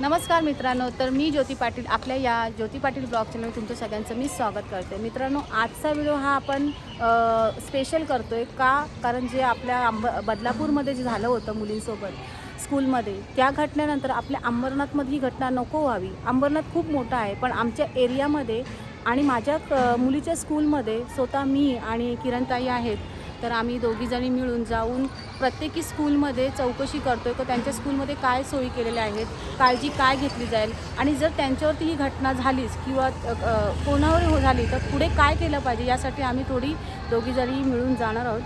नमस्कार मित्रांनो तर मी ज्योती पाटील आपल्या या ज्योती पाटील ब्लॉग चॅनल तुमचं सगळ्यांचं मी स्वागत करते. मित्रांनो आजचा व्हिडिओ हा आपण स्पेशल करतो आहे का? कारण जे आपल्या आंब बदलापूरमध्ये जे झालं होतं मुलींसोबत स्कूलमध्ये त्या घटनेनंतर आपल्या अंबरनाथमध्ये ही घटना नको व्हावी. अंबरनाथ खूप मोठा आहे पण आमच्या एरियामध्ये आणि माझ्या क- मुलीच्या स्कूलमध्ये स्वतः मी आणि किरणताई आहेत तर आम्ही दोघीजणी मिळून जाऊन प्रत्येकी स्कूलमध्ये चौकशी करतो आहे की त्यांच्या स्कूलमध्ये काय सोयी केलेल्या आहेत काळजी काय घेतली जाईल आणि जर त्यांच्यावरती ही घटना झालीच किंवा कोणावर हो झाली तर पुढे काय केलं पाहिजे यासाठी आम्ही थोडी दोघीजणी मिळून जाणार आहोत.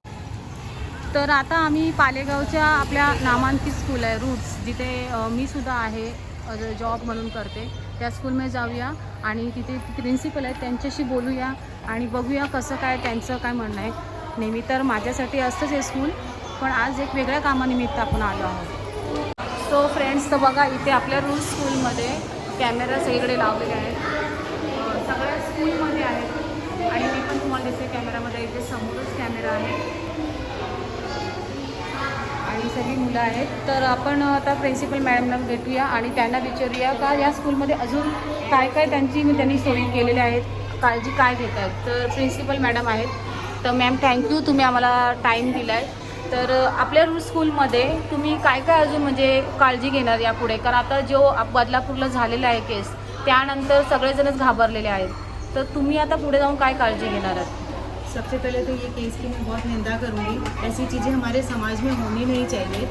तर आता आम्ही पालेगावच्या आपल्या नामांकित स्कूल आहे रूट्स जिथे मी सुद्धा आहे जॉब म्हणून करते. त्या स्कूलमध्ये जाऊया आणि तिथे प्रिन्सिपल आहेत त्यांच्याशी बोलूया आणि बघूया कसं काय त्यांचं काय म्हणणं आहे. नेहमी तर माझ्यासाठी असतंच हे स्कूल. पण आज एक वेगळ्या कामानिमित्त आपण आलो आहोत. सो फ्रेंड्स तर बघा इथे आपल्या रूल स्कूलमध्ये कॅमेरा सगळीकडे लावलेले आहेत. सगळ्या स्कूलमध्ये आहेत. आणि मी पण तुम्हाला दिसते कॅमेरामध्ये इथे समोरच कॅमेरा आहे. आणि सगळी मुलं आहेत. तर आपण आता प्रिन्सिपल मॅडमला भेटूया आणि त्यांना विचारूया का या स्कूलमध्ये अजून काय काय त्यांची त्यांनी सोयी केलेल्या आहेत काळजी काय घेत आहेत तर प्रिन्सिपल मॅडम आहेत. तर मॅम थँक्यू तुम्ही आम्हाला टाईम दिला आहे तर आपल्या रूट स्कूलमध्ये तुम्ही काय काय अजून म्हणजे काळजी घेणार यापुढे? कारण आता जो बदलापूरला झालेला आहे केस त्यानंतर सगळेजणच घाबरलेले आहेत. तर तुम्ही आता पुढे जाऊन काय काळजी घेणार आहात? सबसे पहले तो ये केस की मैं बहुत निंदा करूँगी। ऐसी चीज़ें हमारे समाज में होनी नहीं चाहिए।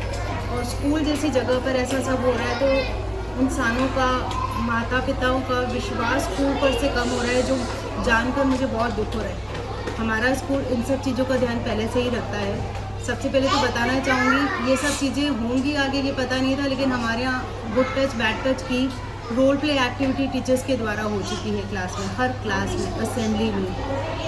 और स्कूल जैसी जगह पर ऐसा सब हो रहा है तो इंसानों का माता पिताओं का विश्वास स्कूल पर से कम हो रहा है जो जानकर मुझे बहुत दुख हो रहा है। हमारा स्कूल इन सब चीज़ों का ध्यान पहले से ही रखता है। सबसे पहले तो बताना चाहूँगी ये सब चीज़ें होंगी आगे ये पता नहीं था लेकिन हमारे यहाँ गुड टच बैड टच की रोल प्ले एक्टिविटी टीचर्स के द्वारा हो चुकी है क्लास में हर क्लास में असेंबली में।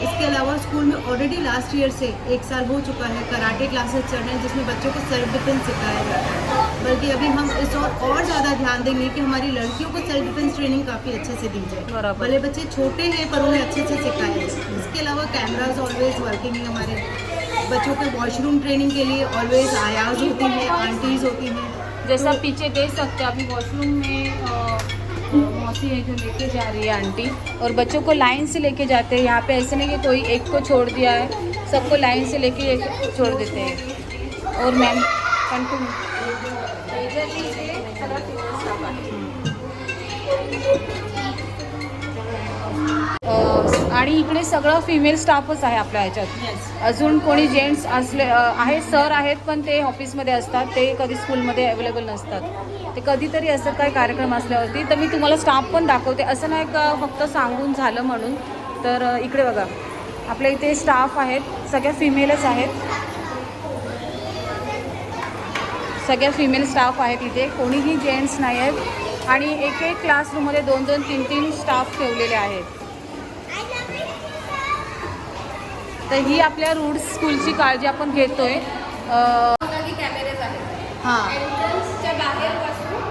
इसके अलावा स्कूल में ऑलरेडी लास्ट ईयर से एक साल हो चुका है कराटे क्लासेस चल रहे हैं जिसमें बच्चों को सेल्फ डिफेंस सिखाया जाता है। बल्कि अभी हम इस और और ज़्यादा ध्यान देंगे कि हमारी लड़कियों को सेल्फ डिफेंस ट्रेनिंग काफ़ी अच्छे से दी जाए। भले बच्चे छोटे हैं पर उन्हें अच्छे से सिखाया जाए। इसके अलावा कैमराज ऑलवेज वर्किंग है हमारे। बच्चों के वॉशरूम ट्रेनिंग के लिए ऑलवेज आयाज होती हैं आंटीज़ होती हैं। जैसा आप पीछे देख सकते हैं, अभी वॉशरूम में मौसी है जो लेके जा रही है आंटी। और बच्चों को लाइन से लेके जाते हैं। यहाँ पे ऐसे नहीं कि कोई एक को छोड़ दिया है, सबको लाइन से लेके छोड़ देते हैं। और मैम कंटिन्यू आणि इकडे सगळं फिमेल स्टाफच आहे आपल्या ह्याच्यात. अजून कोणी जेंट्स असले अ, आहेत सर आहेत पण ते ऑफिसमध्ये असतात. ते कधी स्कूलमध्ये अवेलेबल नसतात. ते कधीतरी असतात काही कार्यक्रम असल्यावरती. तर मी तुम्हाला स्टाफ पण दाखवते. असं नाही का फक्त सांगून झालं म्हणून. तर इकडे बघा. आपल्या इथे स्टाफ आहेत. सगळ्या फिमेलच आहेत. सगळ्या फिमेल स्टाफ आहेत इथे. कोणीही जेंट्स नाही आहेत आणि एक एक क्लासरूममध्ये दोन दोन तीन तीन स्टाफ ठेवलेले आहेत. तर ही आपल्या रूट स्कूलची काळजी आपण घेतोय. अ, कॅमेरेज आहेत. हां. एंट्रन्सच्या बाहेरपासून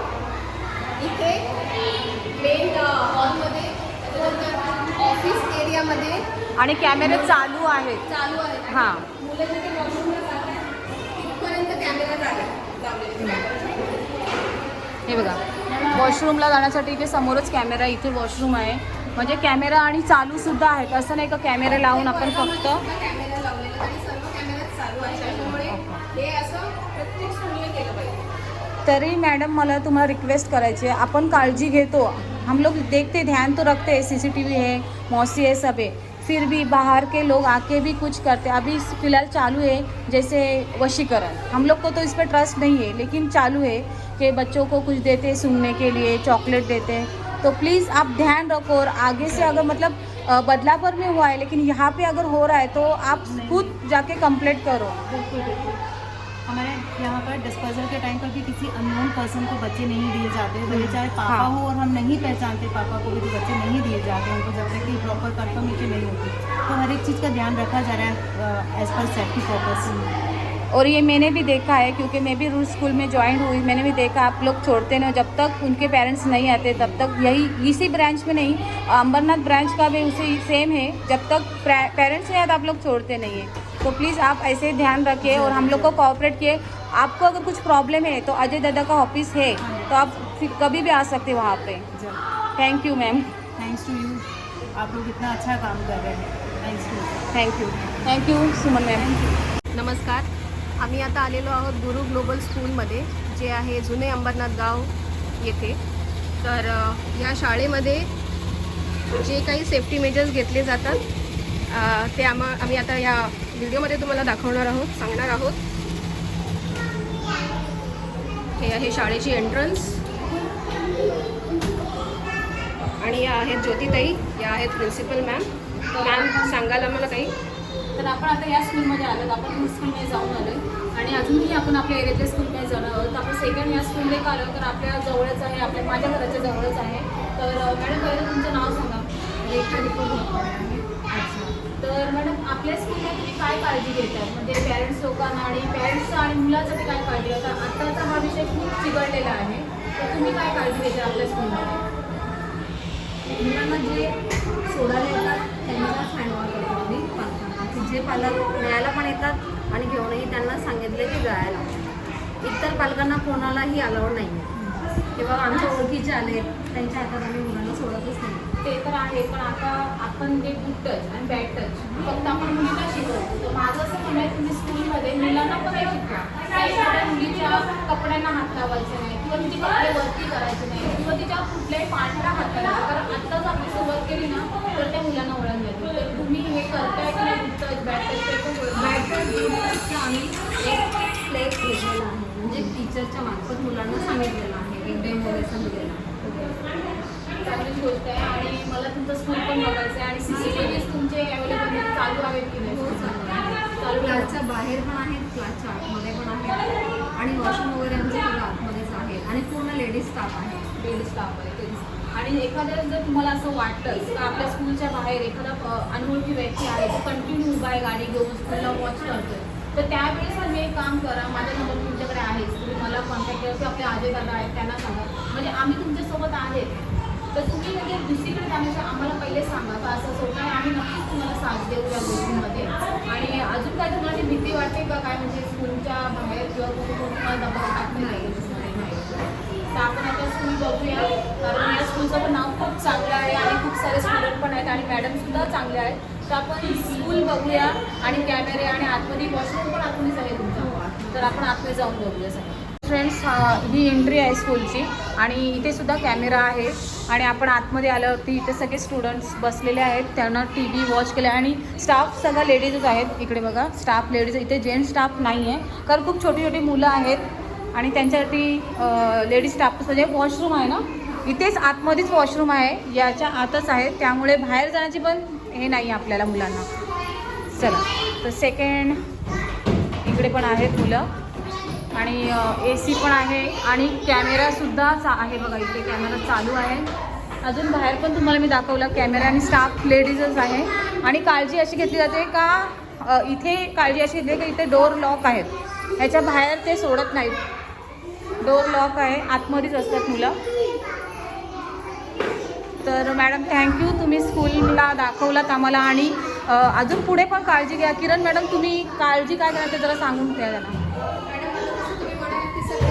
इथे मेन हॉलमध्ये त्याच्यानंतर ऑफिस एरियामध्ये आणि कॅमेरे चालू आहेत. चालू आहेत. हां. मुलं जिथे वॉशरूमला जातात तिथपर्यंत कॅमेरा झाले हे बघा. वॉशरूमला जाण्यासाठी इथे समोरच कॅमेरा इथे वॉशरूम आहे. म्हणजे कॅमेरा आणि चालू सुद्धा आहेत. असं नाही का कॅमेरा लावून आपण फक्त तरी मॅडम मला तुम्हाला रिक्वेस्ट करायची आहे. आपण काळजी घेतो. हम लोग देखते ध्यान तो रखते. सी सी टी वी है मौसी है सब है. फिर भी बाहर के लोग आके भी कुछ करते अभी फिलहाल चालू है जैसे वशीकरण। हम लोग को तो इस पर ट्रस्ट नहीं है लेकिन चालू है कि बच्चों को कुछ देते सुनने के लिए चॉकलेट देते हैं। तो प्लीज़ आप ध्यान रखो और आगे से अगर मतलब बदलापुर में हुआ है लेकिन यहाँ पे अगर हो रहा है तो आप खुद जाके कंप्लेंट करो। बिल्कुल बिल्कुल। हमारे यहाँ पर डिस्पोजल के टाइम पर भी किसी अननोन पर्सन को बच्चे नहीं दिए जाते। भले चाहे पापा हाँ। हो और हम नहीं पहचानते पापा को भी तो बच्चे नहीं दिए जाते। उनको जब तक कि प्रॉपर कंफर्मेशन नहीं होती। तो हर एक चीज़ का ध्यान रखा जा रहा है एज पर सेफ्टी पर्पज और ये मैंने भी देखा है क्योंकि मैं भी रूल स्कूल में ज्वाइन हुई मैंने भी देखा आप लोग छोड़ते नहीं हो। जब तक उनके पेरेंट्स नहीं आते तब तक यही इसी ब्रांच में नहीं अंबरनाथ ब्रांच का भी उसी सेम है। जब तक पेरेंट्स नहीं आते आप लोग छोड़ते नहीं है। तो प्लीज़ आप ऐसे ही ध्यान रखिए और हम लोग को कॉपरेट किए। आपको अगर कुछ प्रॉब्लम है तो अजय दादा का ऑफ़िस है तो आप फिर कभी भी आ सकते हैं वहाँ पे। Thank you ma'am thanks to you आप लोग इतना अच्छा काम कर रहे हैं। Thank you thank you Suman ma'am नमस्कार। आम्ही आता आलेलो आहोत गुरु ग्लोबल स्कूलमध्ये जे आहे जुने अंबरनाथ गाव येथे. तर या शाळेमध्ये जे काही सेफ्टी मेजर्स घेतले जातात ते आम्हा आम्ही आता या व्हिडिओमध्ये तुम्हाला दाखवणार आहोत सांगणार आहोत. हे आहे शाळेची एंट्रन्स आणि या आहेत ज्योतिताई या आहेत प्रिन्सिपल मॅम मॅम सांगाल आम्हाला काही? तर आपण आता या स्कूलमध्ये आलो आपण स्कूलमध्ये जाऊन आलो आणि अजूनही आपण आपल्या एरियातल्या स्कूलमध्ये जाणार आहोत. तर आपण सेकंड या स्कूलमध्ये का आलो? तर आपल्या जवळच आहे. आपल्या माझ्या घराच्या जवळच आहे. तर मॅडम पहिलं तुमचं नाव सांगा. तर मॅडम आपल्या स्कूलमध्ये तुम्ही काय काळजी घेतात म्हणजे पॅरेंट्स लोकांना आणि पॅरेंट्स आणि मुलांसाठी काय काळजी घेतात आत्ताचा हा विषय खूप चिघळलेला आहे. तर तुम्ही काय काळजी घेता आपल्या स्कूलमध्ये मुलांना जे सोडायला येतात करतो आम्ही पालकांना की जे पालक न्यायला पण येतात आणि घेऊनही त्यांना सांगितले की जायला. इतर पालकांना कोणालाही अलाउड नाही. आहे किंवा आमच्या ओळखीचे आले त्यांच्या हातात आम्ही मुलांना सोडतच नाही. ते तर आहे पण आता आपण जे गुड टच आणि बॅड टच फक्त आपण मुलीला शिकवतो. तर माझं असं म्हणणं आहे तुम्ही स्कूलमध्ये मुलांना पण हे शिकवा. काही मुलीच्या कपड्यांना हात लावायचे नाही किंवा तिचे कपडे वरती करायचे नाही किंवा तिच्या कुठल्याही पाठला हात लावायचा कारण आत्ताच आपण सुरुवात केली ना तर त्या मुलांना ओळख जाते तर तुम्ही हे करताय बॅटर टीचर्सचं आम्ही एक प्लेस घेतलेला आहे म्हणजे टीचरच्या मार्फत मुलांना सांगितलेलं आहे एक डेमो लेसन आहे चांगलीच गोष्ट आहे आणि मला तुमचं स्कूल पण बघायचं आहे आणि सी सी टी व्हीज तुमचे अवेलेबल चालू आहेत की नाही हो, चालू आहे. चालू क्लासच्या बाहेर पण आहेत क्लासच्या आतमध्ये पण आहेत. आणि वॉशरूम वगैरे आमचं सगळं आतमध्येच आहे. आणि पूर्ण लेडीज स्टाफ आहे. लेडीज स्टाफ आहे तेच आणि एखाद्या जर तुम्हाला असं वाटतं का आपल्या स्कूलच्या बाहेर एखादा अ, अनोळखी व्यक्ती आहे तो कंटिन्यू उभा आहे गाडी घेऊन स्कूलला वॉच करतोय. तर त्यावेळेस तुम्ही एक काम करा माझा नंबर तुमच्याकडे आहेच तुम्ही मला कॉन्टॅक्ट करा की आपले आजे दादा आहेत त्यांना सांगा. म्हणजे आम्ही तुमच्यासोबत आहेत. तर तुम्ही म्हणजे दुसरीकडे जाण्याच्या आम्हाला पहिले सांगा. का असं असं होतं आम्ही नक्कीच तुम्हाला साथ देऊ या गोष्टींमध्ये आणि अजून काय तुम्हाला ती भीती वाटते का काय म्हणजे स्कूलच्या बाहेर किंवा कोणी तुम्हाला दबाव टाकले नाही. तर आपण आता स्कूल बघूया. कारण या स्कूलचं पण नाव खूप चांगलं आहे आणि खूप सारे स्टुडंट पण आहेत आणि मॅडमसुद्धा चांगले आहेत. तर आपण स्कूल बघूया आणि कॅमेरे आणि आतमध्ये वॉशरूम पण आपणच आहे तुमचा. तर आपण आतमध्ये जाऊन बघूया सगळं. फ्रेंड्स ही एंट्री आहे स्कूलची आणि इथे सुद्धा कॅमेरा आहे. आणि आपण आतमध्ये आल्यावरती इथे सगळे स्टुडंट्स बसलेले आहेत. त्यांना टी व्ही वॉच केले आणि स्टाफ सगळं लेडीजच आहेत. इकडे बघा स्टाफ लेडीज इथे जेंट्स स्टाफ नाही आहे कारण खूप छोटी छोटी मुलं आहेत. आणि त्यांच्यासाठी लेडीज स्टाफ म्हणजे वॉशरूम आहे ना इथेच आतमध्येच वॉशरूम आहे. याच्या आतच आहे. त्यामुळे बाहेर जाण्याची पण हे नाही आहे आपल्याला मुलांना. चला. तर सेकंड इकडे पण आहेत मुलं. आणि ए सी पण आहे. आणि कॅमेरासुद्धा चा आहे बघा इथे कॅमेरा चालू आहे. अजून बाहेर पण तुम्हाला मी दाखवलं कॅमेरा आणि स्टाफ लेडीजच आहे. आणि काळजी अशी घेतली जाते का इथे काळजी अशी घेतली की इथे डोर लॉक आहेत. ह्याच्या बाहेर ते सोडत नाहीत. डोर लॉक आहे आतमध्येच असतात मुलं. तर मॅडम थँक्यू तुम्ही स्कूलला दाखवलात आम्हाला आणि अजून पुढे पण काळजी घ्या. किरण मॅडम तुम्ही काळजी काय घेणार ते जरा सांगून द्या त्यांना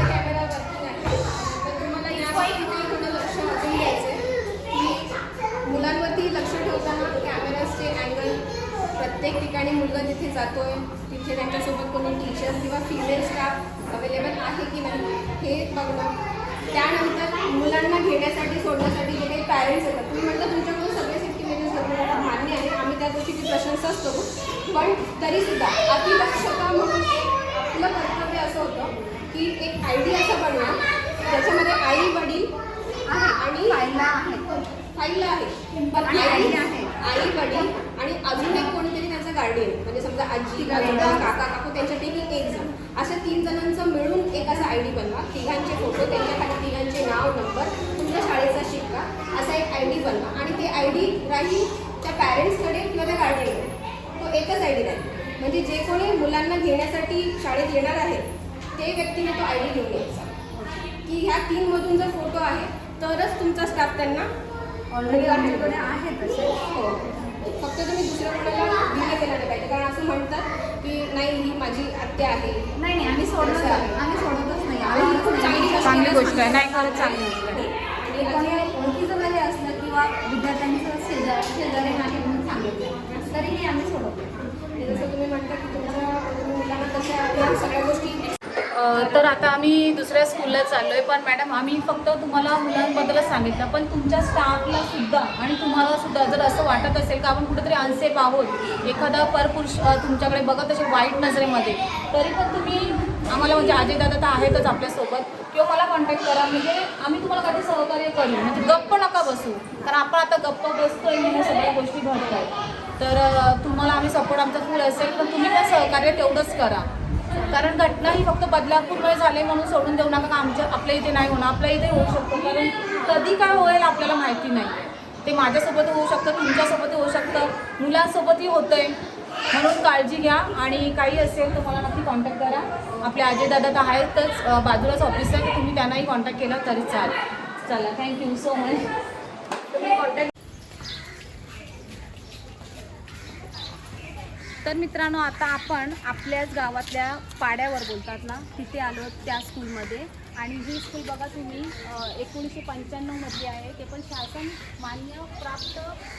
कॅमेरा मुलांवरती लक्ष ठेवताना कॅमेराचे अँगल प्रत्येक ठिकाणी मुलगा जिथे जातोय तिथे त्यांच्यासोबत कोणी टीचर किंवा फिमेल स्टाफ अवेलेबल आहे की नाही हे बघणं त्यानंतर मुलांना घेण्यासाठी सोडण्यासाठी जे काही पॅरेंट्स येतात तुम्ही म्हणता तुमच्याकडून सगळे सेफ्टी मेजर्स घेतले मान्य आहे आम्ही त्या गोष्टीची प्रशंसाच करू. पण तरीसुद्धा अतिदक्षता म्हणून आपलं कर्तव्य असं होतं की एक आय डी असं बनवा त्याच्यामध्ये आई वडील आहे आणि फायला आहे. फाईलला आहे. पण आई आहे. आई वडील आणि अजून एक कोणीतरी गार्डियन म्हणजे समजा आजी आजोबा काका काकू त्यांच्यापैकी एक जण. अशा तीन जणांचं मिळून एक असा आय डी बनवा. तिघांचे फोटो त्यांच्या खाली तिघांचे नाव नंबर तुमच्या शाळेचा शिक्का असा एक आय डी बनवा. आणि ते आय डी राहील त्या पॅरेंट्सकडे किंवा त्या गार्डियनकडे तो एकच आय डी राहील. म्हणजे जे कोणी मुलांना घेण्यासाठी शाळेत येणार आहेत ते व्यक्तीने तो आय डी घेऊन यायचा. की ह्या तीनमधून जर फोटो आहे तरच तुमचा स्टाफ त्यांना ऑलरेडी आमच्याकडे आहे तसे. हो. फक्त तुम्ही दुसऱ्या कोणाला दिले गेलं नाही पाहिजे. कारण असं म्हणतात की नाही ही माझी आत्या आहे. नाही नाही आम्ही सोडत. आम्ही सोडतच नाही. आणि खूप चांगली गोष्ट चांगली आहे. गोष्ट आहे. नाही खरंच चांगली गोष्ट आहे. कोणी ओळखीचं जरी असलं किंवा विद्यार्थ्यांचं शेजार शेजारी नाही म्हणून सांगितलं तरीही आम्ही सोडवतो जसं तुम्ही म्हणता की तुमच्या मुलांना तशा सगळ्या गोष्टी तर आता आम्ही दुसऱ्या स्कूलला चाललो आहे पण मॅडम आम्ही फक्त तुम्हाला मुलांबद्दलच सांगितलं. पण तुमच्या स्टाफला सुद्धा आणि तुम्हाला सुद्धा जर असं वाटत असेल का आपण कुठेतरी अनसेफ आहोत एखादा परपुरुष तुमच्याकडे बघत असेल वाईट नजरेमध्ये तरी पण तुम्ही आम्हाला म्हणजे अजय दादा तर आहेतच आपल्यासोबत. किंवा मला कॉन्टॅक्ट करा. म्हणजे आम्ही तुम्हाला कधी सहकार्य करू? म्हणजे गप्प नका बसू. कारण आपण आता गप्प बसतो आहे म्हणजे सगळ्या गोष्टी घडत आहेत. तर तुम्हाला आम्ही सपोर्ट आमचा फुल असेल पण तुम्ही पण सहकार्य तेवढंच करा. कारण घटना ही फक्त बदलापूरमुळे झाले म्हणून सोडून देऊ नका. का आमच्या आपल्या इथे नाही होणार. आपल्या इथे होऊ शकतो. कारण कधी काय होईल आपल्याला माहिती नाही. ते माझ्यासोबत होऊ शकतं तुमच्यासोबत होऊ शकतं. मुलांसोबतही आहे म्हणून काळजी घ्या. आणि काही असेल तर मला नक्की कॉन्टॅक्ट करा. आपले अजय दादा तर आहेतच बाजूलाच ऑफिस आहे. तर तुम्ही त्यांनाही कॉन्टॅक्ट केला तरी चालेल. चला थँक्यू सो मच तुम्ही कॉन्टॅक्ट तर मित्रांनो आता आपण आपल्याच गावातल्या पाड्यावर बोलतात ना तिथे आलो त्या स्कूलमध्ये आणि ही स्कूल बघा तुम्ही एकोणीसशे पंच्याण्णवमधली आहे. ते पण शासन मान्य प्राप्त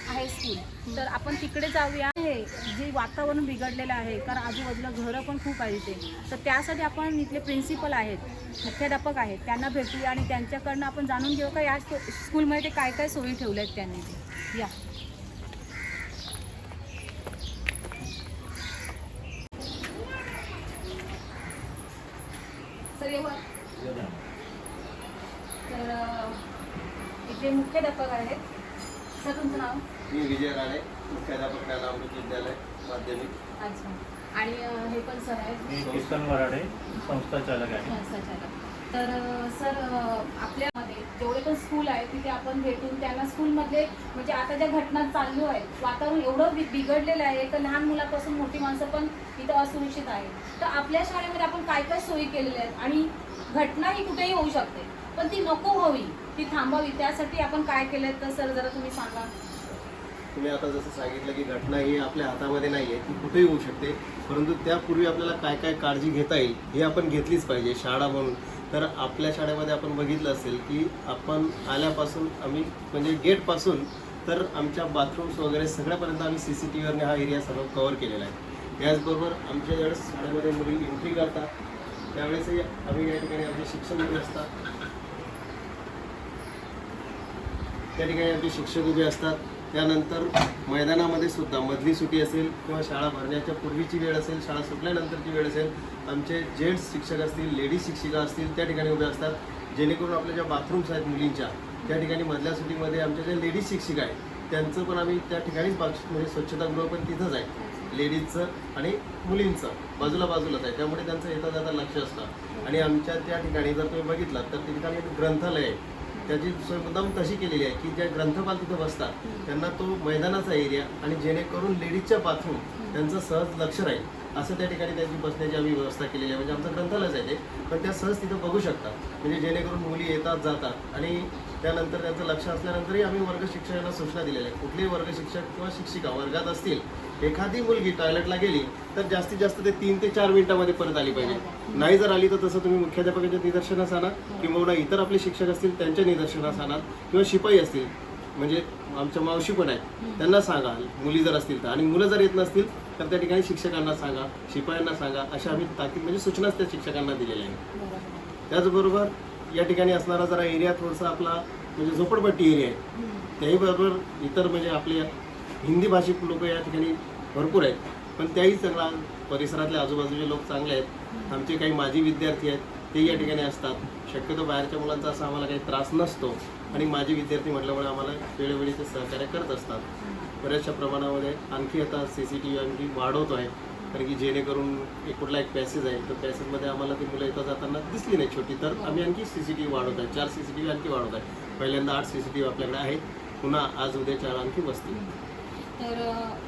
आहे स्कूल तर आपण तिकडे जाऊया. हे जे वातावरण बिघडलेलं आहे कारण आजूबाजूला घरं पण खूप आहेत इथे. तर त्यासाठी आपण इथले प्रिन्सिपल आहेत मुख्याध्यापक आहेत त्यांना भेटूया आणि त्यांच्याकडनं आपण जाणून घेऊ का या स्कूलमध्ये ते काय काय सोयी ठेवल्या आहेत त्यांनी. या. येऊ तर इथे मुख्याध्यापक आहेत. सर तुमचं नाव? मी विजय राणे मुख्याध्यापक अमृत विद्यालय माध्यमिक. अच्छा. आणि अ, हे पण सर आहेत? मी किसन वराडे संस्था चालक आहे. संस्थाचालक. तर अ, सर अ, आपल्यामध्ये जेवढे पण स्कूल आहेत तिथे आपण भेटून त्यांना स्कूलमधले म्हणजे आता ज्या घटना चालू आहेत वातावरण एवढं बिघडलेलं आहे तर लहान मुलापासून मोठी माणसं पण इथं असुरक्षित आहे तर आपल्या शाळेमध्ये आपण काय काय सोयी केलेल्या आहेत? आणि घटना ही कुठेही होऊ शकते पण ती नको व्हावी ती थांबावी त्यासाठी आपण काय केलं तर सर जरा तुम्ही सांगा. तुम्ही आता जसं सांगितलं की घटना ही आपल्या हातामध्ये नाही आहे ती कुठेही होऊ शकते परंतु त्यापूर्वी आपल्याला काय काय काळजी घेता येईल हे आपण घेतलीच पाहिजे शाळा म्हणून. तर आपल्या शाळेमध्ये आपण बघितलं असेल की आपण आल्यापासून आम्ही म्हणजे गेटपासून तर आमच्या बाथरूम्स वगैरे सगळ्यापर्यंत आम्ही सी सी टी व्हीवरने हा एरिया सर्व कव्हर केलेला आहे. याचबरोबर आमच्या ज्यावेळेस शाळेमध्ये मुली एंट्री करतात त्यावेळेसही आम्ही या ठिकाणी आमचे शिक्षण उभे असतात. त्या ठिकाणी आमचे शिक्षक उभे असतात. त्यानंतर मैदानामध्ये सुद्धा मधली सुटी असेल किंवा शाळा भरण्याच्या पूर्वीची वेळ असेल शाळा सुटल्यानंतरची वेळ असेल आमचे जेंट्स शिक्षक असतील लेडीज शिक्षिका असतील त्या ठिकाणी उभे असतात. जेणेकरून आपल्या ज्या बाथरूम्स आहेत मुलींच्या त्या ठिकाणी मधल्या सुटीमध्ये आमच्या ज्या लेडीज शिक्षिका आहेत त्यांचं पण आम्ही त्या ठिकाणीच बाग म्हणजे स्वच्छतागृह पण तिथंच आहे. लेडीजचं आणि मुलींचं बाजूला बाजूलाच आहे. त्यामुळे त्यांचं येता जाता लक्ष असतं. आणि आमच्या त्या ठिकाणी जर तुम्ही बघितलात तर त्या ठिकाणी ग्रंथालय आहे. त्याची सोय मुद्दाम तशी केलेली आहे की ज्या ग्रंथपाल तिथं बसतात त्यांना तो मैदानाचा एरिया आणि जेणेकरून लेडीजच्या बाथरूम त्यांचं सहज लक्ष राहील. असं त्या ठिकाणी त्यांची बसण्याची आम्ही व्यवस्था केलेली आहे. म्हणजे आमचं ग्रंथालयच आहे ते. पण त्या सहज तिथं बघू शकतात. म्हणजे जेणेकरून मुली येतात जातात आणि त्यानंतर त्यांचं लक्ष असल्यानंतरही आम्ही वर्ग शिक्षकांना सूचना दिलेल्या आहेत. कुठलेही वर्ग शिक्षक किंवा शिक्षिका वर्गात असतील एखादी मुलगी टॉयलेटला गेली तर जास्तीत जास्त ते तीन ते चार मिनिटामध्ये परत आली पाहिजे. नाही जर आली तर तसं तुम्ही मुख्याध्यापकाच्या निदर्शनास आणा किंवा इतर आपले शिक्षक असतील त्यांच्या निदर्शनास आणा किंवा शिपाई असतील म्हणजे आमच्या मावशी पण आहेत त्यांना सांगा. मुली जर असतील तर. आणि मुलं जर येत नसतील तर त्या ठिकाणी शिक्षकांना सांगा शिपायांना सांगा अशा आम्ही ताकीद म्हणजे सूचनाच त्या शिक्षकांना दिलेल्या आहेत. त्याचबरोबर या ठिकाणी असणारा जरा एरिया थोडासा आपला म्हणजे झोपडपट्टी एरिया आहे. त्याही बरोबर इतर म्हणजे आपले हिंदी भाषिक लोक या ठिकाणी भरपूर आहेत. पण त्याही चांगला परिसरातले आजूबाजूचे लोक चांगले आहेत. आमचे काही माजी विद्यार्थी आहेत ते या ठिकाणी असतात. शक्यतो बाहेरच्या मुलांचा असा आम्हाला काही त्रास नसतो. आणि माजी विद्यार्थी म्हटल्यामुळे आम्हाला वेळोवेळी ते सहकार्य करत असतात. बऱ्याचशा प्रमाणामध्ये आणखी आता सी सी टी व्ही आणखी वाढवतो आहे. कारण की जेणेकरून एक कुठला एक पॅसेज आहे तर पॅसेजमध्ये आम्हाला ती मुलं येता जाताना दिसली नाही छोटी. तर आम्ही आणखी सी सी टी व्ही वाढवत आहे. चार सी सी टी व्ही आणखी वाढवत आहे. पहिल्यांदा आठ सी सी टी व्ही आपल्याकडे आहेत. पुन्हा आज उद्या चार आणखी बसतील तर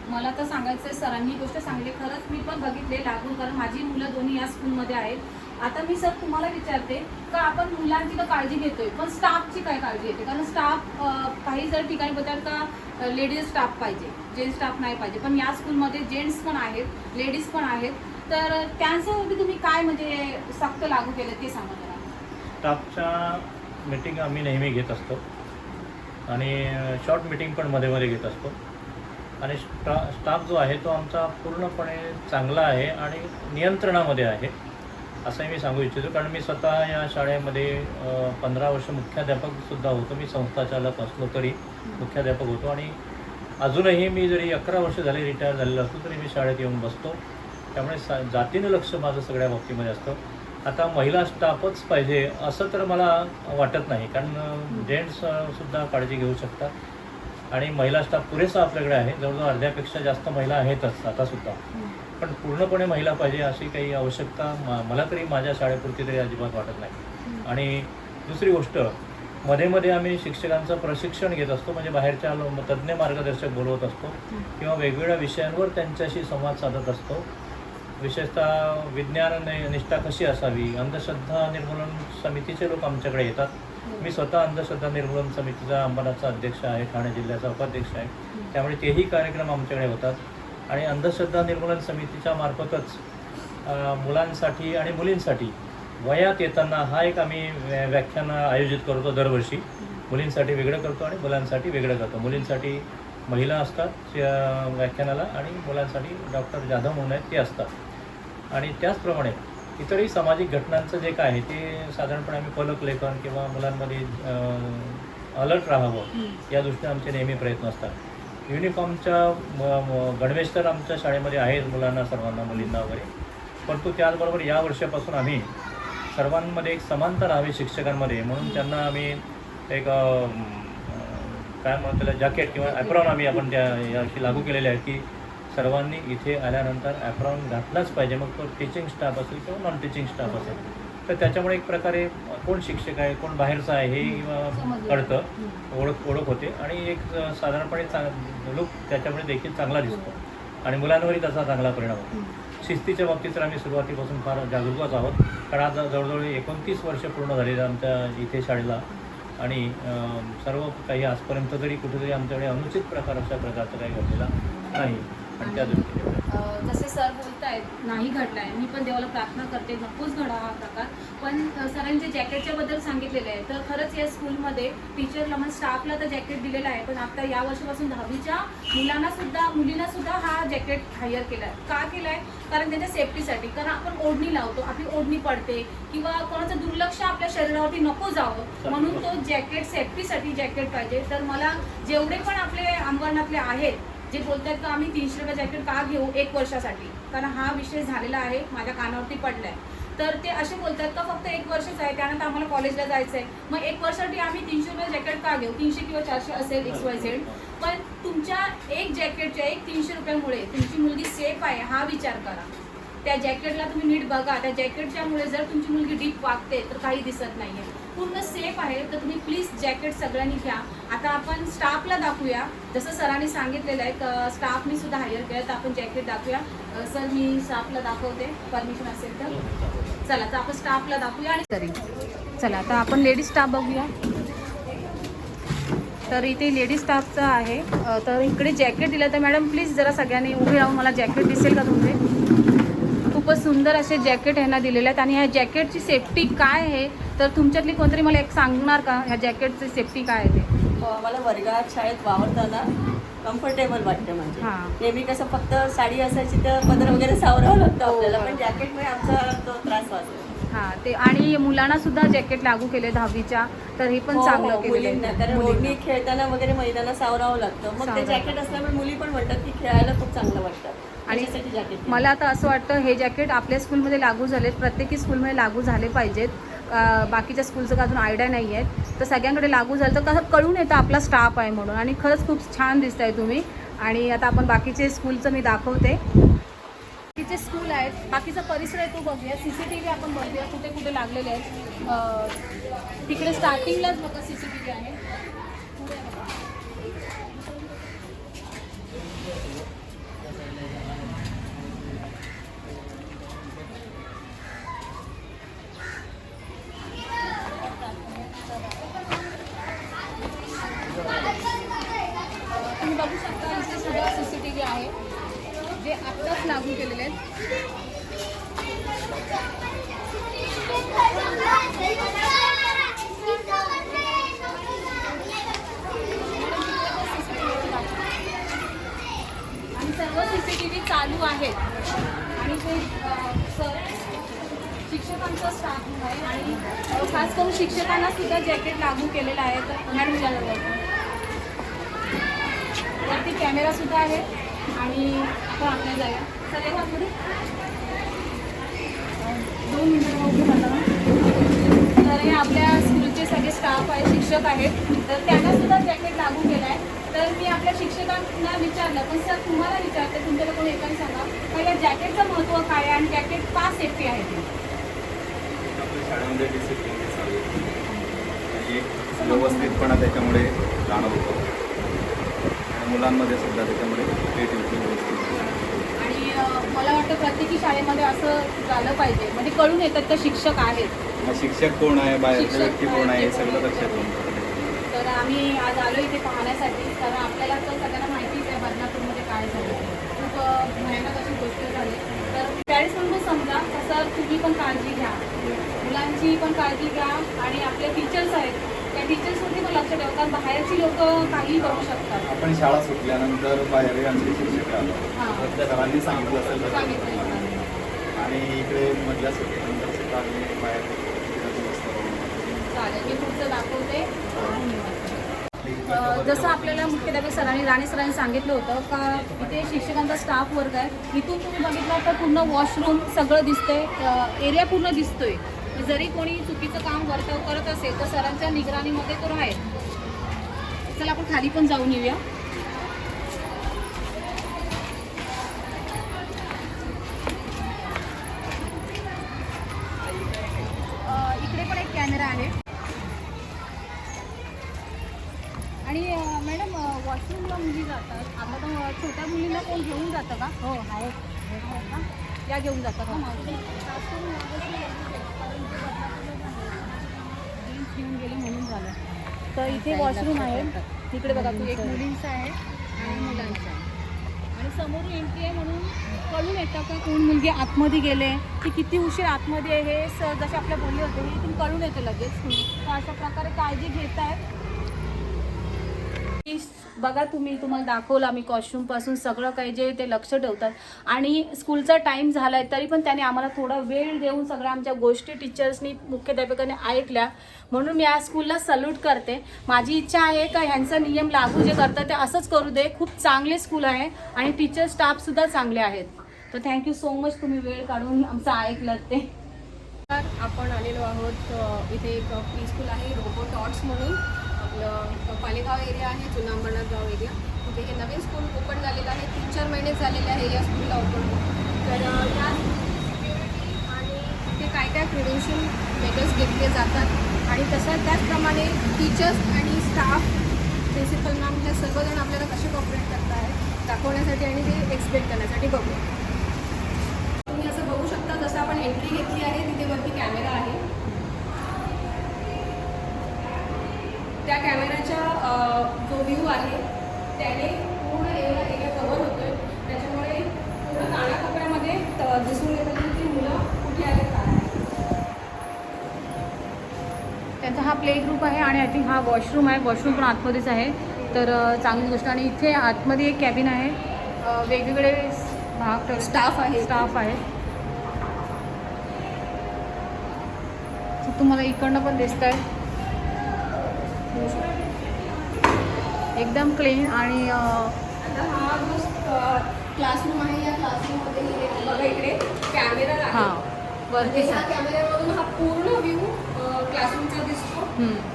मला तर सांगायचं आहे सरांनी गोष्ट सांगली खरंच मी पण बघितले लागून कारण माझी मुलं दोन्ही या स्कूलमध्ये आहेत. आता मी सर तुम्हाला विचारते का आपण मुलांची तर काळजी घेतोय पण स्टाफची काय काळजी घेते कारण स्टाफ काही जर ठिकाणी बघाल का लेडीज स्टाफ पाहिजे जेंट्स स्टाफ नाही पाहिजे पण या स्कूलमध्ये जेंट्स पण आहेत लेडीज पण आहेत. तर त्यांचं तुम्ही काय म्हणजे सक्त लागू केलं ते सांगा जरा. स्टाफच्या मीटिंग आम्ही नेहमी घेत असतो. आणि शॉर्ट मीटिंग पण मध्ये मध्ये घेत असतो. आणि स्टा स्टाफ जो आहे तो आमचा पूर्णपणे चांगला आहे आणि नियंत्रणामध्ये आहे असंही मी सांगू इच्छितो. कारण मी स्वतः या शाळेमध्ये पंधरा वर्ष मुख्याध्यापकसुद्धा होतो. मी संस्थाचालक असलो तरी मुख्याध्यापक होतो. आणि अजूनही मी जरी अकरा वर्ष झाले रिटायर झालेलो असतो तरी मी शाळेत येऊन बसतो. त्यामुळे सा जातीनं लक्ष माझं सगळ्या बाबतीमध्ये असतं. आता महिला स्टाफच पाहिजे असं तर मला वाटत नाही. कारण जेंट्स सुद्धा काळजी घेऊ शकतात. आणि महिला स्टाफ पुरेसा आपल्याकडे आहे. जवळजवळ अर्ध्यापेक्षा जास्त महिला आहेतच आतासुद्धा. पण पूर्णपणे महिला पाहिजे अशी काही आवश्यकता म- मला तरी माझ्या शाळेपुरती तरी अजिबात वाटत नाही. आणि दुसरी गोष्टमध्ये मध्ये आम्ही शिक्षकांचं प्रशिक्षण घेत असतो. म्हणजे बाहेरच्या तज्ज्ञ मार्गदर्शक बोलवत असतो. किंवा वेगवेगळ्या विषयांवर त्यांच्याशी संवाद साधत असतो. विशेषतः विज्ञान निष्ठा कशी असावी? अंधश्रद्धा निर्मूलन समितीचे लोक आमच्याकडे येतात. मी स्वतः अंधश्रद्धा निर्मूलन समितीचा अंबरनाथचा अध्यक्ष आहे ठाणे जिल्ह्याचा उपाध्यक्ष आहे. त्यामुळे तेही कार्यक्रम आमच्याकडे होतात. आणि अंधश्रद्धा निर्मूलन समितीच्या मार्फतच मुलांसाठी आणि मुलींसाठी वयात येताना हा एक आम्ही व्या- व्याख्यान आयोजित करतो दरवर्षी. मुलींसाठी वेगळं करतो आणि मुलांसाठी वेगळं करतो. मुलींसाठी महिला असतात व्याख्यानाला आणि मुलांसाठी डॉक्टर जाधव म्हणून आहेत ते असतात. आणि त्याचप्रमाणे इतरही सामाजिक घटनांचं जे काय आहे ते साधारणपणे आम्ही फलक लेखन किंवा मुलांमध्ये अलर्ट राहावं या दृष्टीने आमचे नेहमी प्रयत्न असतात. युनिफॉर्मच्या गणवेश तर आमच्या शाळेमध्ये आहेत मुलांना सर्वांना मुलींना वगैरे. परंतु त्याचबरोबर या वर्षापासून आम्ही सर्वांमध्ये एक समानता राहावी शिक्षकांमध्ये म्हणून त्यांना आम्ही एक काय म्हणतो त्याला जॅकेट किंवा ॲप्रॉन आम्ही आपण त्या याशी लागू केलेले आहे की सर्वांनी इथे आल्यानंतर ॲप्रॉन घातलाच पाहिजे. मग तो टीचिंग स्टाफ असेल किंवा नॉन टीचिंग स्टाफ असेल. तर त्याच्यामुळे एक प्रकारे कोण शिक्षक आहे कोण बाहेरचा आहे हे कळतं. ओळख ओळख होते. आणि एक साधारणपणे चांग लुक त्याच्यामुळे देखील चांगला दिसतो. आणि मुलांवरही त्याचा चांगला परिणाम होतो. शिस्तीच्या बाबतीत तर आम्ही सुरुवातीपासून फार जागरूकच आहोत. कारण आज जवळजवळ एकोणतीस वर्ष पूर्ण झालेलं आमच्या इथे शाळेला. आणि सर्व काही आजपर्यंत तरी कुठेतरी आमच्याकडे अनुचित प्रकार अशा प्रकारचा काही घडलेला नाही. आणि त्या दृष्टीने जसे सर बोलत आहेत नाही घडलाय. मी पण देवाला प्रार्थना करते. नकोच घडा हा प्रकार. पण सरांच्या जॅकेटच्या बद्दल सांगितलेलं आहे तर खरंच या स्कूलमध्ये टीचरला म्हणजे स्टाफला तर जॅकेट दिलेलं आहे. पण आता या वर्षापासून दहावीच्या मुलांना सुद्धा मुलींना सुद्धा हा जॅकेट हायर केला आहे का केला आहे कारण त्यांच्या सेफ्टीसाठी कारण आपण ओढणी लावतो. आपली ओढणी पडते. किंवा कोणाचं दुर्लक्ष आपल्या शरीरावरती नको जावं. म्हणून तो जॅकेट सेफ्टीसाठी जॅकेट पाहिजे. तर मला जेवढे पण आपले अंगणातले आहेत जे बोलतात का आम्ही तीनशे रुपये जॅकेट का घेऊ एक वर्षासाठी? कारण हा विषय झालेला आहे माझ्या कानावरती पडलाय. तर ते असे बोलतात का फक्त एक वर्षच आहे त्यानंतर आम्हाला कॉलेजला जायचं आहे मग एक वर्षासाठी आम्ही तीनशे रुपये जॅकेट का घेऊ? तीनशे किंवा चारशे असेल एक्स वाय झेड पण तुमच्या एक जॅकेटच्या एक तीनशे रुपयामुळे तुमची मुलगी सेफ आहे हा विचार करा. त्या जॅकेटला तुम्ही नीट बघा. त्या जॅकेटच्यामुळे जर तुमची मुलगी डीप वागते तर काही दिसत नाही आहे पूर्ण सेफ आहे. तर तुम्ही प्लीज जॅकेट सगळ्यांनी घ्या. आता आपण स्टाफला दाखवूया. जसं सरांनी सांगितलेलं आहे स्टाफनी सुद्धा हायर केलं तर आपण जॅकेट दाखवूया. सर मी स्टाफला दाखवते. परमिशन असेल तर. चला तर आपण स्टाफला दाखवूया आणि तरी चला आता आपण लेडीज स्टाफ बघूया. तर इथे लेडीज स्टाफचं आहे. तर इकडे जॅकेट दिलं तर मॅडम प्लीज जरा सगळ्यांनी उभे राहून मला जॅकेट दिसेल का तुमचे? खूपच सुंदर असे जॅकेट ह्यांना दिलेले आहेत. आणि ह्या जॅकेटची सेफ्टी काय आहे? तर तुमच्यातली कोणतरी मला एक सांगणार का? ह्या जॅकेटची सेफ्टी काय आहे ते? आम्हाला वर्गात शाळेत वावरताना कम्फर्टेबल वाटतं म्हणजे. हां. नेहमी कसं फक्त साडी असायची तर पदर वगैरे सावरावं लागतं हो, आपल्याला पण. जॅकेटमुळे आमचा तो त्रास वाचतो. हां ते आणि मुलांना सुद्धा जॅकेट लागू केले दहावीच्या तर हे पण हो, चांगलं हो, केलेलं मुलींना आहे कारण मुलींना. ओढणी खेळताना वगैरे मैदानात सावरावं लागतं. मग ते सावरावं. जॅकेट असल्यामुळे मुली पण म्हणतात की खेळायला खूप चांगलं वाटतं. आणि मला आता असं वाटतं हे जॅकेट आपल्या स्कूलमध्ये लागू झालेत प्रत्येकी स्कूलमध्ये लागू झाले पाहिजेत. बाकीच्या स्कूलचं का अजून आयडिया नाही आहेत. तर सगळ्यांकडे लागू झालं तर कसं कळून येतं आपला स्टाफ आहे म्हणून. आणि खरंच खूप छान दिसत आहे तुम्ही. आणि आता आपण बाकीचे स्कूलचं मी दाखवते. बाकीचे स्कूल आहेत. बाकीचा परिसर आहे तो बघूया. सी सी टी व्ही आपण बघूया कुठे कुठे लागलेले आहेत. तिकडे स्टार्टिंगलाच बघा सी सी टी व्ही आहे पुढे बघा. तुम्ही बघू शकता इथे सुद्धा सी सी टी व्ही आहे जे आत्ताच लागू केलेले आहेत चालू आहेत आणि ते अ, सर शिक्षकांचा स्टाफ आहे आणि अ, खास करून शिक्षकांना सुद्धा जॅकेट लागू केलेलं आहे तर मॅडम विचारलं वरती कॅमेरा सुद्धा आहे आणि आपण आपल्या जाऊया चालेल का पुढे दोन मिनिटं उभे राहता ना. तर हे आपल्या स्कूलचे सगळे स्टाफ आहे शिक्षक आहेत. तर त्यांना सुद्धा जॅकेट लागू केलं आहे तर मी आपल्या शिक्षकांना विचारलं पण सर तुम्हाला विचारते तुमच्याला कोणी एकाने सांगा. का या जॅकेटचं महत्त्व काय आहे आणि जॅकेट का सेफ्टी आहे? ते शाळेमध्ये डिसिप्लिन व्यवस्थितपणा त्याच्यामुळे जाणवतो. आणि मुलांमध्ये सुद्धा त्याच्यामुळे आणि मला वाटतं प्रत्येकी शाळेमध्ये असं झालं पाहिजे. म्हणजे कळून येतात तर शिक्षक आहेत. शिक्षक कोण आहे? बाहेरचे व्यक्ती कोण आहे? हे सगळं लक्षात येऊन आम्ही आज आलो इथे पाहण्यासाठी. कारण आपल्याला तर सगळ्यांना माहितीच आहे बदनापूरमध्ये काय झालं. खूप भयानक अशी गोष्ट झाली. तर पॅरेंट्स म्हणून समजा तसं तुम्ही पण काळजी घ्या. मुलांची पण काळजी घ्या आणि आपले टीचर्स आहेत त्या टीचर्सवरती पण लक्ष ठेवा. कारण बाहेरची लोक काहीही करू शकतात. आपण शाळा सुटल्यानंतर बाहेर आमचे शिक्षक आलो. हां. तर त्या घरांनी सांगितलं असेल. आणि इकडे मधल्या सुट्टीनंतर सुद्धा आम्ही बाहेर. चालेल. मी पुढचं दाखवते. अ, जसं आपल्याला मुख्याध्यापक सरांनी राणे सरांनी सांगितलं होतं का इथे शिक्षकांचा स्टाफ वर्ग आहे. इथून तुम्ही बघितलं तर पूर्ण वॉशरूम सगळं दिसतंय. एरिया पूर्ण दिसतोय. जरी कोणी चुकीचं काम वर्तव करत असेल तर सरांच्या निगराणीमध्ये तो राहील. चला आपण खाली पण जाऊन येऊया अ, इकडे पण एक कॅमेरा आहे आणि अ, मॅडम अ, वॉशरूमला मुली जातात आता तर अ, छोट्या मुलींना कोण घेऊन जातं का हो आहे का या घेऊन जातात मावशी? झालं. जेंट्स घेऊन गेले म्हणून झालं. तर इथे वॉशरूम आहे. तिकडे बघा तू एक मुलींचं आहे आणि मुलांचं आहे. आणि समोरून एंट्री आहे म्हणून कळून येतं का कोण मुलगी आतमध्ये गेले की किती उशीर आतमध्ये आहे हे स जसे आपल्या बोली होते हे इथून कळून येतं लगेच. तर अशा प्रकारे काळजी घेत आहेत बघा तुम्ही तुम्हाला दाखवलं आम्ही कॉस्ट्युमपासून सगळं काही जे ते लक्ष ठेवतात. आणि स्कूलचा टाईम झाला आहे तरी पण त्याने आम्हाला थोडा वेळ देऊन सगळ्या आमच्या गोष्टी टीचर्सनी मुख्याध्यापकाने ऐकल्या. म्हणून मी या स्कूलला सल्यूट करते. माझी इच्छा आहे का ह्यांचा नियम लागू जे करतात ते असंच करू दे. खूप चांगले स्कूल आहे आणि टीचर स्टाफसुद्धा चांगले आहेत. तर थँक्यू सो मच तुम्ही वेळ काढून आमचं ऐकलं ते. तर आपण आलेलो आहोत इथे एक प्री स्कूल आहे रोबो टॉट्स म्हणून. आपलं पालेगाव एरिया आहे जुना अंबरनाथ गाव एरिया तिथे हे नवीन स्कूल ओपन झालेलं आहे. तीन चार महिने झालेले आहे या स्कूलला ओपन तर या सिक्युरिटी आणि इथे काय काय प्रिव्हेन्शन मेजर्स घेतले जातात आणि तसं त्याचप्रमाणे टीचर्स आणि स्टाफ प्रिन्सिपल मॅम हे सर्वजण आपल्याला कसे कॉपरेट करत आहेत दाखवण्यासाठी आणि ते एक्सप्लेन करण्यासाठी बघू तुम्ही असं बघू शकता जसं आपण एंट्री घेतली आहे तिथे वरती कॅमेरा आहे त्या कॅमेऱ्याच्या अ, जो व्ह्यू आहे त्याने पूर्ण एरिया एरिया कव्हर होतोय. त्याच्यामुळे पूर्ण कानाकोपऱ्यामध्ये दिसून येतं की ती मुलं कुठे आले काय आहे. त्यांचा हा प्ले ग्रुप आहे आणि आय थिंक हा वॉशरूम आहे. वॉशरूम पण आतमध्येच आहे. तर चांगली गोष्ट. आणि इथे आतमध्ये एक कॅबिन आहे. वेगवेगळे भाग Staff आहे. स्टाफ आहे. तुम्हाला इकडनं पण दिसत आहे एकदम क्लीन आणि हा जो क्लासरूम आहे या क्लासरूममध्ये बघा इकडे कॅमेरा आहे हां वरती ह्या कॅमेऱ्यामधून हा पूर्ण व्ह्यू क्लासरूमचा दिसतो.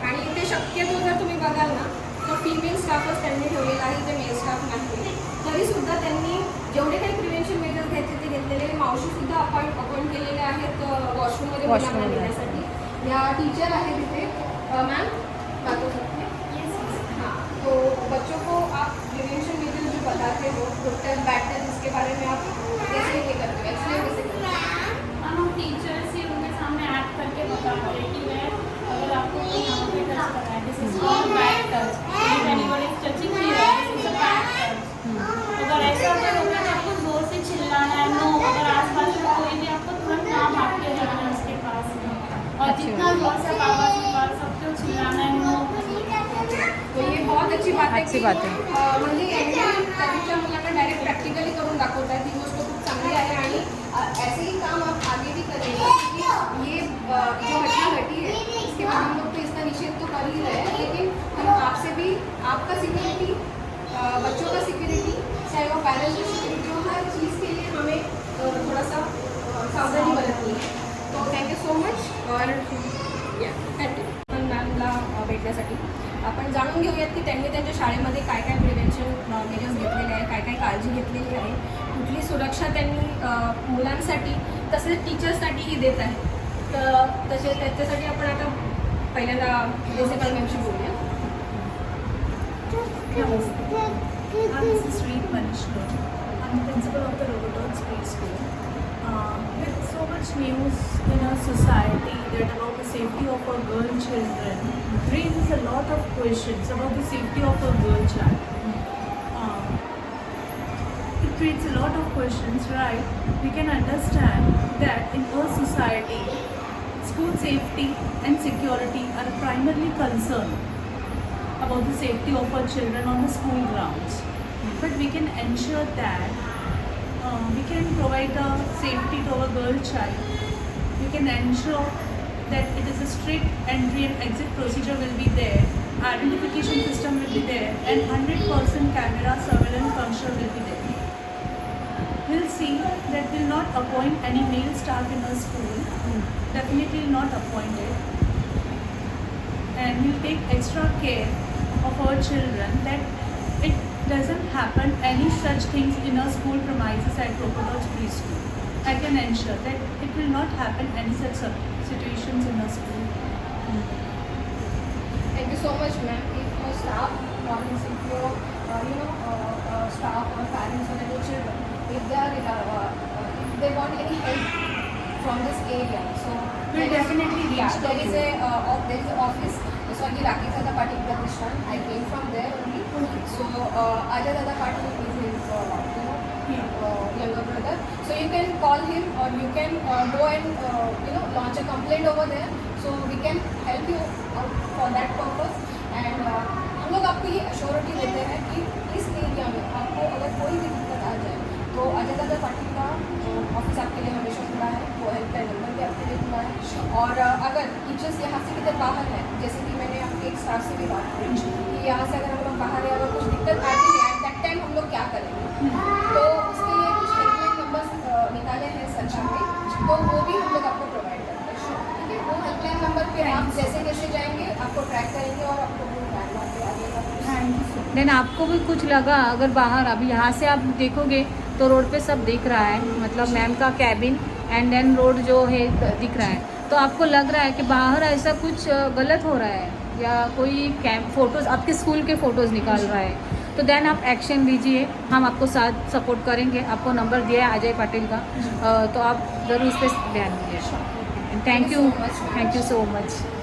आणि इथे शक्यतो जर तुम्ही बघाल ना तर फिमेल स्टाफच त्यांनी ठेवलेला आहे ते मेल स्टाफ नाही तरी सुद्धा त्यांनी जेवढे काही प्रिव्हेन्शन मेजर्स घ्यायचे ते घेतलेले मावशी सुद्धा अपॉइंट अपॉइंट केलेले आहेत वॉशरूममध्ये मुलांना. नेण्यासाठी. या टीचर आहेत तिथे मैम तो बच्चों को आप प्रिवेंशन मेजर जो बताते हो बैड टच इसके बारे में आप कैसे ये करते हो? एक्सप्लेन कैसे करते हो? हम टीचर्स ही उनके सामने एक्ट करके बताते हैं कि मैं अगर आपको कोई यहाँ पे टच कर है this is called bad touch if anybody is touching you this is a bad touch अगर ऐसा अगर तो आपको ज़ोर से चिल्लाना है नो अगर आसपास में कोई भी आपको तुरंत ना भाग के जाना है उसके पास में और जितना ज़ोर से निकाल सकते चिल्लाना है बहुत अच्छी बात है अच्छी बात. अं, म्हणजे त्यांच्या मुलांना डायरेक्ट प्रॅक्टिकली करून दाखवतात ही गोष्ट खूप चांगली आहे आणि ऐसे ही काम आप आगे भी करेंगे ये जो घटना घटी है इसके बाद हम लोग तो इसका निषेध तो कर ही रहे हैं लेकिन हम आपसे भी आपका सिक्योरिटी बच्चों का सिक्योरिटी चाहे वो पेरेंट्स की सिक्योरिटी हो हर चीज़ के लिए हमें थोड़ा सा सावधानी बरतनी है। तो थँक्यू सो मच और थँक्यू मॅमला भेटण्यासाठी आपण जाणून घेऊयात की त्यांनी त्यांच्या शाळेमध्ये काय काय प्रिव्हेन्शन मेजर्स घेतलेले आहे काय काय काळजी घेतलेली आहे कुठली सुरक्षा त्यांनी मुलांसाठी तसेच टीचर्ससाठीही देत आहे तर तसे त्याच्यासाठी आपण आता पहिल्यांदा प्रिन्सिपल मॅमशी बोलूया Mrs. Reed Manishkar. I'm the principal of the Robotox Preschool. Uh, with so much news in our society that about the safety of our girl children raises a lot of questions about the safety of a girl child. Uh, it creates a lot of questions, right? We can understand that in our society, school safety and security are primarily concerned about the safety of our children on the school grounds. But we can ensure that Uh, we can provide a safety to our girl child. We can ensure that it is a strict entry and exit procedure will be there, identification system will be there, and 100% camera surveillance function will be there. We'll see that we'll not appoint any male staff in our school. Definitely not appointed and we'll take extra care of our children that it doesn't happen any such things in our school premises at Crocodiles Preschool. I can ensure that it will not happen any such situations in our school. Thank you so much, ma'am. If your staff, parents, if your, uh, you know, uh, uh, staff or parents or any children, if they are, uh, uh, if they want any help from this area, so is- definitely reach yeah, there is a uh, there is an office. Swagi Rakhi Dada Patil Pratishthan. I came from there. So uh, Ajay Dada Patil is his, uh, you know, uh, younger brother. So you can call him or you can uh, go and uh, you know launch a complaint over there. So we can help you out for that purpose. And uh, हम लोग आपको ये assurity देते हैं कि इस area में आपको अगर कोई भी दिक्कत आ जाए तो अजय दादा पाटिल का ऑफ़िस आपके लिए हमेशा खुला है वो हेल्पलाइन नंबर खुला है और अगर टीचर्स यहाँ से किधर बाहर हैं जैसे कि मैंने आपके एक स्टाफ से भी बात की कि यहाँ से अगर हम लोग बाहर हैं अगर कुछ दिक्कत आती है एट दैट टाइम हम लोग क्या करेंगे? तो उसके लिए कुछ हेल्पलाइन नंबर निकाले हैं सरकार ने तो वो भी हम लोग आपको प्रोवाइड करते हैं। ठीक है? वो हेल्पलाइन नंबर पे आप जैसे जैसे जाएँगे आपको ट्रैक करेंगे और आपको वो देन आपको भी कुछ लगा अगर बाहर अभी यहाँ से आप देखोगे तो रोड पे सब दिख रहा है मतलब मैम का कैबिन एंड देन रोड जो है दिख रहा है। तो आपको लग रहा है कि बाहर ऐसा कुछ गलत हो रहा है? या कोई कैम फ़ोटोज़ आपके स्कूल के फ़ोटोज़ निकाल रहा है? तो देन आप एक्शन लीजिए। हम आपको साथ सपोर्ट करेंगे। आपको नंबर दिया है अजय पाटिल का। तो आप ज़रूर उस पर ध्यान दीजिए। Thank you thank you so much